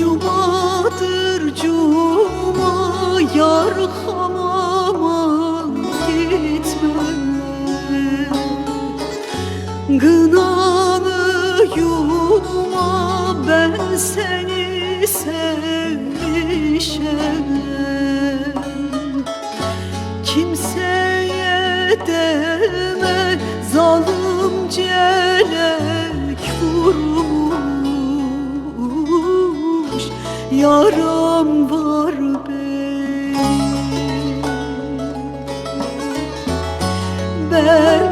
Cumadır cuma yar hamamam gitme Gınanı yuma ben seni sevmişem Yaram var benim Ben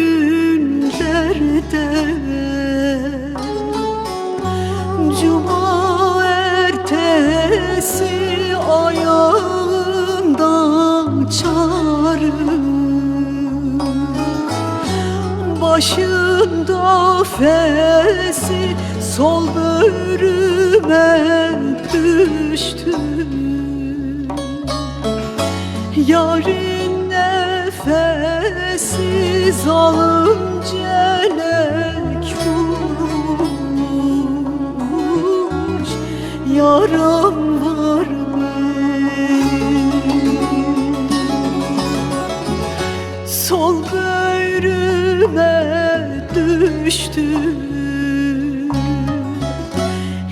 günlerde Cuma ertesi ayağından çağrı Başında fesi sol böğrüme düştü. Yarın nefesi zalim celek vurmuş Yaram var Sol böğrüme düştü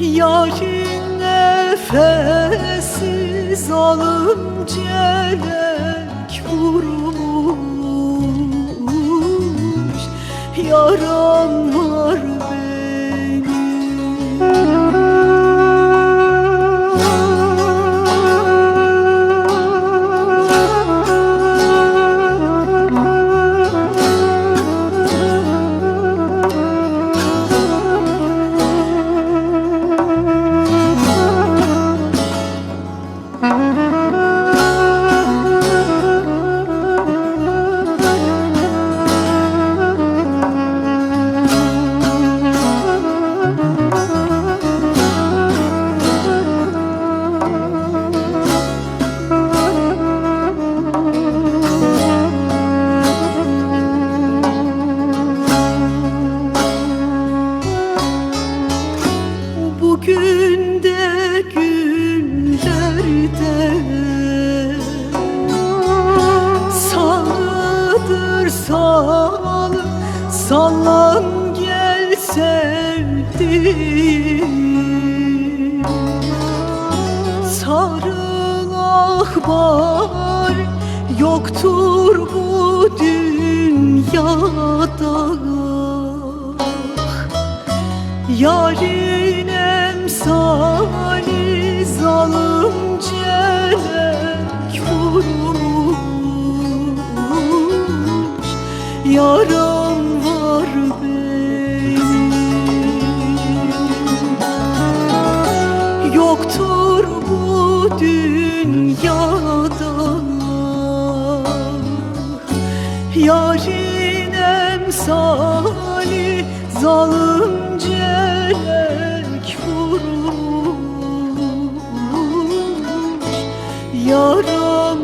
Yarın nefesi zalim celek vurmuş Yaram var Bugün günlerde Salıdır salı Sallan gel sevdiğim. Sarıl ahbar Yoktur bu dünyada. Yarın Yarın emsali zalim celek vurmuş Yaram